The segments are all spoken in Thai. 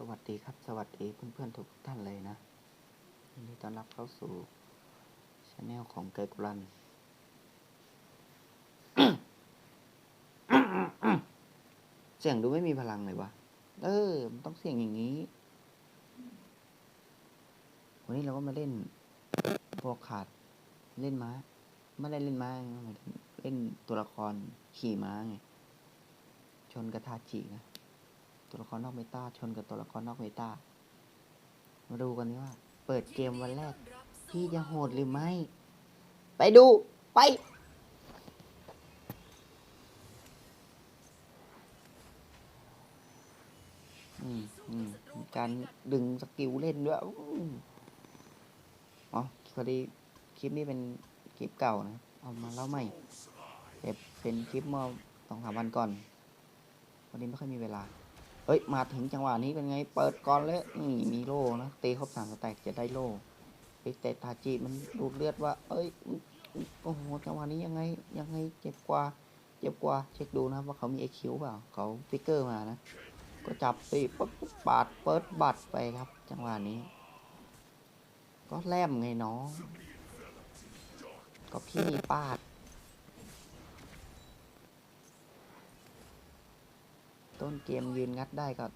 สวัสดีครับ สวัสดีเพื่อนๆทุกท่านเลยนะยินดีต้อนรับเข้าสู่ช anel ของเกิร์กรัน เสียงดูไม่มีพลังเลยวะ เออ มันต้องเสียงอย่างนี้ วันนี้เราก็มาเล่นโบวกขาด เล่นม้า ไม่ได้เล่นม้าเล่นตัวละครขี่ม้าไง ชนกับทาจินะ ตัวละครนอกเมตาชนกับตัวละครนอกเมตามาดูกันนี้ว่า เปิดเกมวันแรก พี่จะโหดหรือไม่ ไปดู ไปการดึงสกิลเล่นด้วยอ๋อพอดีคลิปนี้เป็นคลิปเก่านะ เอามาเล่าใหม่แต่เป็นคลิปเมื่อสองสามวันก่อน วันนี้ไม่ค่อยมีเวลา เฮ้ย มาถึงจังหวะนี้เป็นไง เปิดก่อนเลยนี่มีโล่นะตีครบสามแต็กจะได้โล่ไปเตะทาจิมันดูดเลือดว่า เอ้ยโอ้โหจังหวะนี้ยังไงยังไงเจ็บกว่าเจ็บกว่าเช็คดูนะว่าเขามีไอคิวเปล่าเขาฟิกเกอร์มานะ ก็จับตีปุ๊บปุ๊บปาดเปิดบัตรไปครับ จังหวะนี้ ก็แลมไงน้องก็พี่ปาด ต้นเกมยืนงัดได้ก็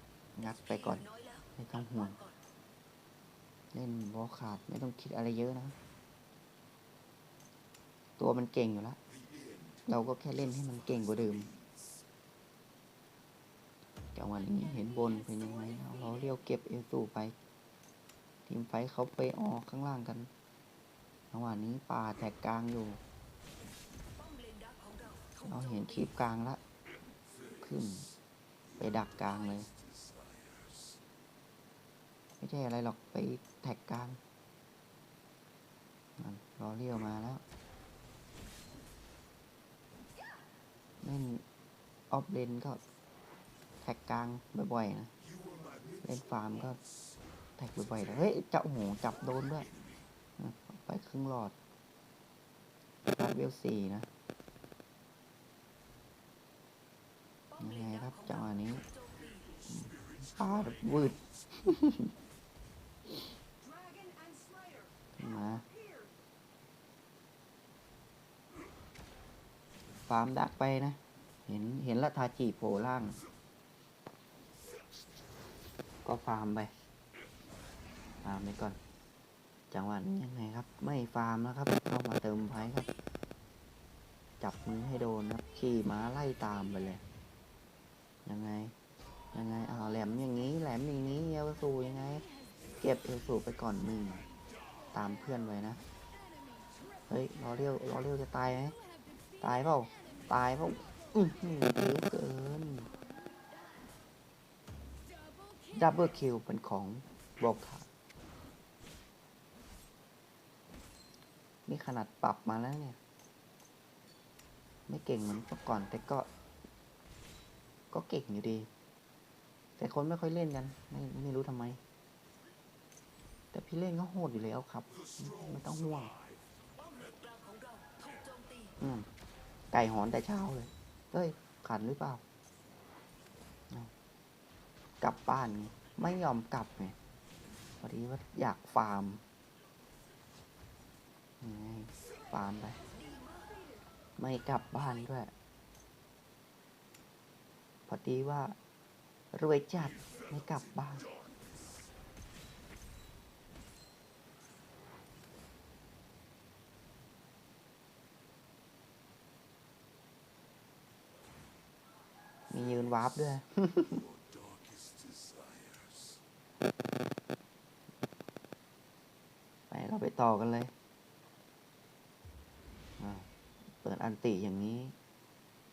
งัดไปก่อน ไม่ต้องห่วง เล่นบอลขาดไม่ต้องคิดอะไรเยอะนะ ตัวมันเก่งอยู่แล้ว เราก็แค่เล่นให้มันเก่งกว่าเดิมจังหวะนี้เห็นบนเป็นยังไงเราเรียวเก็บเอลสูไป ทีมไฟท์เขาไปออกข้างล่างกันจังหวะนี้ป่าแตกกลางอยู่ เราเห็นคลิปกลางละขึ้น ไปดักกลางเลย ไม่ใช่อะไรหรอกไปแท็กกลางรอเรียวมาแล้วเล่นออฟเลนก็แท็กกลางบ่อยๆนะเล่นฟาร์มก็แท็กบ่อยๆนะเฮ้ยเจ้าโหจับโดนด้วยไปครึ่งหลอดรัดเวลสี่นะ ยังไงครับจังหวะนี้ ปาดวืดมาฟาร์มดักไปนะ เห็นเห็นละทาจิโผล่ล่าง ก็ฟาร์มไป ฟาร์มไปก่อน จังหวะนี้ยังไงครับ ไม่ฟาร์มแล้วครับ เข้ามาเติมไพ่ครับ จับมือให้โดนครับ ขี่ม้าไล่ตามไปเลย ยังไง ยังไงอ้าแหลมอย่างนี้ แหลมอย่างนี้เอลสูยังไง เก็บเอลสูไปก่อนหนึ่งตามเพื่อนไว้นะ เฮ้ยรอเรียวรอเรียวจะตายไหมตายเปล่า ตายเปล่าอือหือเยอเกินดับเบิลคิวเป็นของบอกขาดนี่ขนาดปรับมาแล้วเนี่ย ไม่เก่งเหมือนเมื่อก่อนแต่ก็ ก็เก่งอยู่ดี แต่คนไม่ค่อยเล่นกัน ไม่ไม่รู้ทำไม แต่พี่เล่นก็โหดอยู่แล้วครับ ไม่ต้องห่วงไก่หอนแต่เช้าเลยเฮ้ย ขันหรือเปล่า กลับบ้านไงไม่ยอมกลับไงพอดีว่าอยากฟาร์มฟาร์มไป ไม่กลับบ้านด้วย พอดีว่า รวยจัดไม่กลับบ้านมียืนวาร์ปด้วยไปเราไปต่อกันเลยเปิดอันติอย่างนี้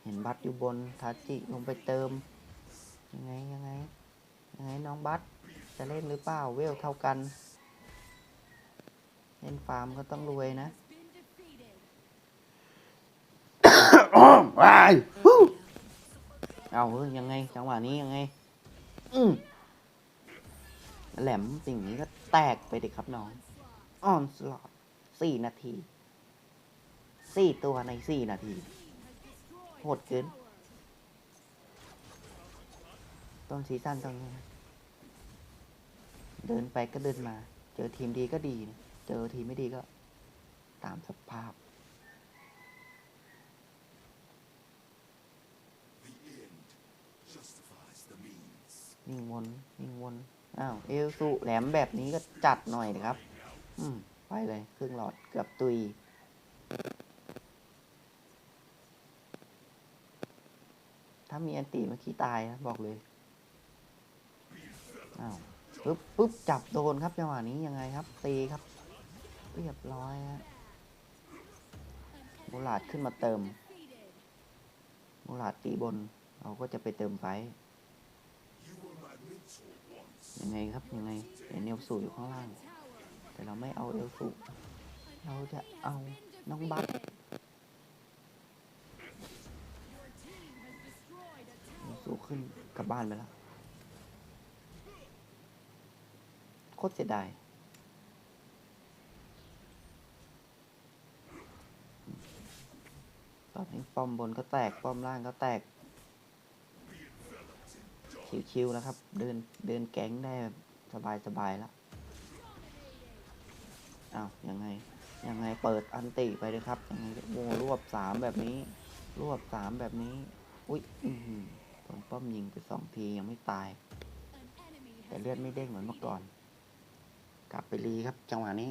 เห็นบัตรอยู่บนทาจิลงไปเติม ยังไงยังไงยังไงน้องบัตจะเล่นหรือเปล่าเวลเท่ากัน เล่นฟาร์มก็ต้องรวยนะว้ายฮู้เอาเฮ้ยยังไงจังหวะนี้ยังไง อืมแหลมสิ่งนี้ก็แตกไปดิครับน้องออนสลอตสี่นาทีสี่ตัวในสี่นาทีโหดเกิน ต้นซีซั่นตรงนี้นะเดินไปก็เดินมา เจอทีมดีก็ดีนะเจอทีมไม่ดีก็ตามสภาพ The end justifies the means. นิ่งวนนิ่งวน อ้าว เอลสุแหลมแบบนี้ก็จัดหน่อยนะครับ อืม ไปเลยครึ่งหลอดเกือบตุยถ้ามีอันตีเมื่อกี้ตายนะ บอกเลย อ้าวปึ๊บปึ๊บจับโดนครับจังหวะนี้ยังไงครับตีครับเรียบร้อยฮะมูลาดขึ้นมาเติมมูลาดตีบน เราก็จะไปเติมไฟยังไงครับยังไงเห็นเอลสูอยู่ข้างล่าง แต่เราไม่เอาเอลสูเราจะเอาน้องบัตเอลสูขึ้นกลับบ้านไปแล้วโคตรเสียดายตอนนี้ป้อมบนก็แตก ป้อมล่างก็แตก ชิวๆแล้วครับ เดินเดินแก๊งได้แบบสบายๆแล้วอ้าวยังไง ยังไงเปิดอันติไปเลยครับ ยังไงโอ้รวบสามแบบนี้ รวบสามแบบนี้ อุ้ยอือหือตรงป้อมยิงไปสองทียังไม่ตาย แต่เลือดไม่เด้งเหมือนเมื่อก่อน กลับไปรีครับจังหวะนี้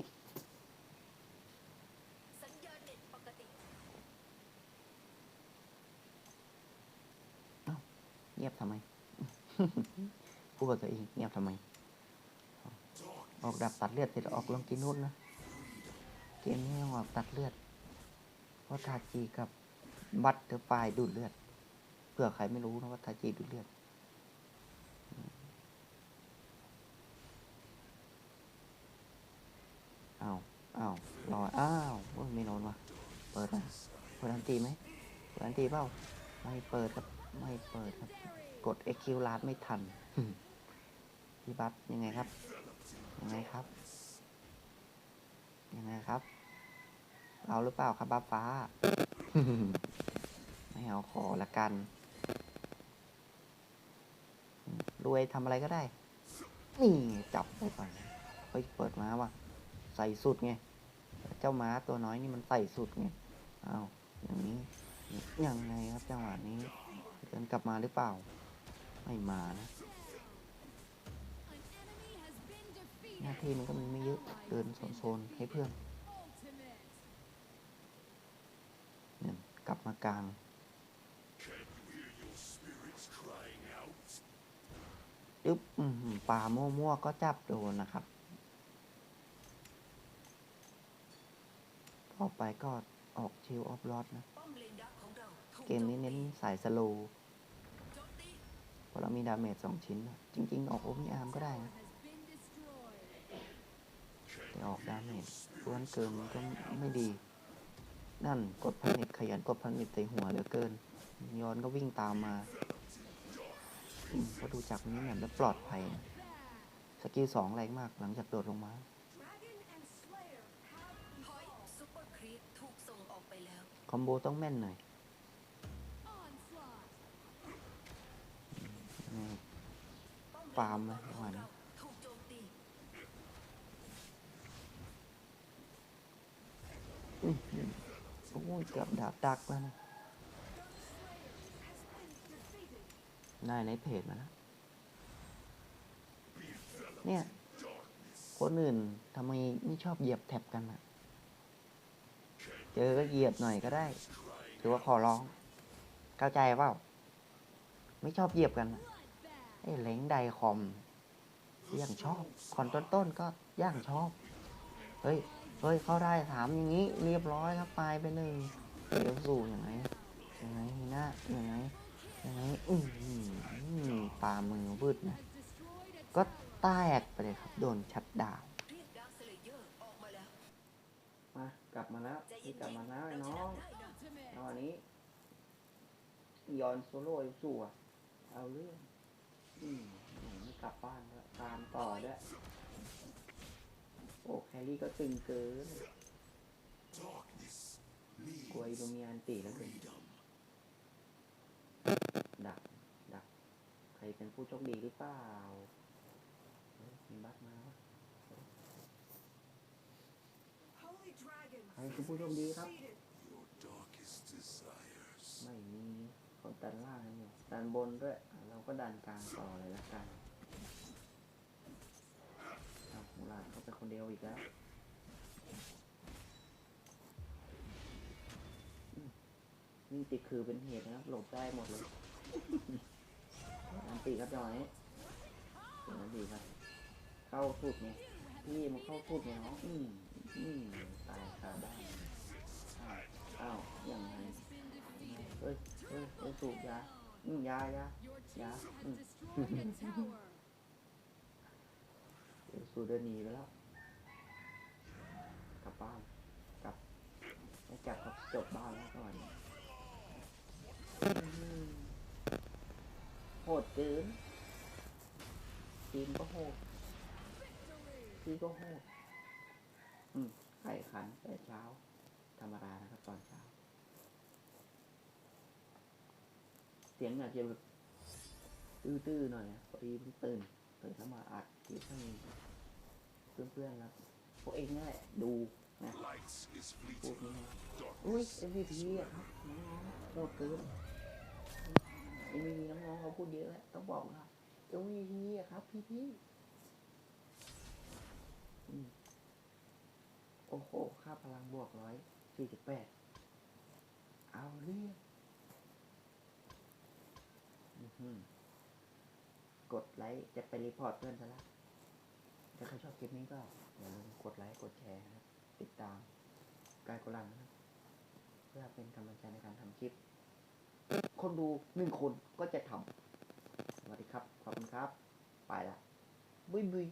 เงียบทำไมพูดกับตัวเองเงียบทำไม ออกดับตัดเลือดเสร็จออกลงกินนุ่นนะเกมนี้ต้องออกตัดเลือดเพราะทาจีกับบัตเตอร์ไฟดูดเลือดเผื่อใครไม่รู้นะว่าทาจีดูดเลือดาวอ้าวรออ้าวโอ้ยไม่นอนวะเปิดนะเปิดอันตีไหมเปิดอันตีเปล่าไม่เปิดครับไม่เปิดครับ กด EQ ลาดไม่ทันพี่บัตยังไงครับ ยังไงครับ ยังไงครับ เอาหรือเปล่าครับบ้าฟ้า ไม่เอาขอละกัน รวยทำอะไรก็ได้ นี่จับไปก่อนเฮ้ยเปิดมาว่ะ ใส่สุดไง เจ้าม้าตัวน้อยนี่มันใส่สุดไงเอาอย่างนี้ยังไงครับจังหวะนี้เดินกลับมาหรือเปล่า ไม่มานะหน้าที่มันก็มีไม่เยอะเดินโซนๆให้เพื่อนเนี่ยกลับมากลางยึบปลามั่วๆก็จับโดนนะครับ ต่อไปก็ออกชิลออฟลอดนะ เกมนี้เน้นสายสโลว์พราะเรามีดาเมจสองชิ้นนะจริง ๆ ออกโอมิอาร์มก็ได้นะแต่ออกดาเมจล้วนเกินมันก็ไม่ดี นั่นกดผนิตขยันกดผนิตใส่หัวเหลือเกิน ย้อนก็วิ่งตามมาอืมก็ดูจากนี้เนี่ยแล้วปลอดภัย สกิลสองแรงมากหลังจากโดดลงมา ไปแล้วคอมโบต้องแม่นหน่อยอืมป้อมฟาร์มไหมเลนประมานโจมตีอื้อหือโอ้ยเกือบดาบดักแล้วนะนายในเพจมาแล้วเนี่ย คนอื่นทำไมไม่ชอบเหยียบแท็บกันอะ จอก็เหยียบหน่อยก็ได้ ถือว่าขอร้อง เข้าใจเปล่า ไม่ชอบเหยียบกันไอ้เล้งไดคอมย่างชอบคอนต้นๆก็ย่างชอบ เฮ้ย เฮ้ย เข้าได้ถามอย่างนี้ เรียบร้อยครับตายไปหนึ่งเดี๋ยวสู่ยังไงยังไงฮีน่าอยังไงยังไงอือหือปลามือวืดนะ ก็แตกไปเลยครับ โดนชัดดาว กลับมาแล้วใจเย็นี่นกลับมาแล้วๆไอ้เราน้ชองนะได้นะตอนนี้ยอนโซโล่สู่อะเอาเรื่อง อืมไม่กลับบ้านแล้วตามต่อด้วยโอ้แครี่ก็ตึงเกิน Darkness กลัว means อีโดเมียอันตีแล้วเกิน freedom. ดัก ดัก ใครเป็นผู้โชคดีหรือเปล่ามีบัตรมาวะ ใครคือผู้โชคดีครับ ไม่มีคนดันล่างนอยู่ดันบนด้วย เราก็ดันกลางต่อเลยละกันเอามูลาดเขาไปคนเดียวอีกแล้วนี่ติดคือเป็นเหตุนะครับ หลบได้หมดเลย อันติครับจอยเป็นอันติครับ เข้าสุดไงพี่มันเข้าสุดไงเนาะอืม อืมตายคาได้านอ้าวอย่างไรเอ้ยเอ้ยเอ้ยสูบยาอืมยายา Your team Yeah. has Mm. destroyed a tower. เดี๋ยวสูเดินหนีไปแล้ว กลับบ้านกลับไม่กลับก็จบบ้านแล้วก่อนโหดเกินทีมก็โหดพี่ก็โหด อืมไข่ขันแต่เช้า ธรรมดานะครับ ตอนเช้า เสียงอาจจะแบบตื้อๆหน่อยนะพอดีเพิ่งตื่นตื่นเข้ามาอัดคลิปให้เพื่อนๆครับพวกเองนั่นแหละดูนะ Light is พูด fleeting. นี้นะอุ้ย Darkness MVP อะน้องๆโคตรเกิน MVP น้องๆเขาพูดเยอะแล้วต้องบอกว่า MVP อะครับ พี่ๆอืม โอ้โห ค่าพลังบวกร้อยสี่สิบแปด เอาเรื่องกดไลค์ จะไปรีพอร์ตเพื่อนซะละถ้าใครชอบคลิปนี้ก็อย่าลืมกดไลค์ กดแชร์นะครับ ติดตามกายกลังนะครับ เพื่อเป็นกำลังใจในการทำคลิป คนดูหนึ่งคนก็จะทำสวัสดีครับ ขอบคุณครับ ไปละบุยบุย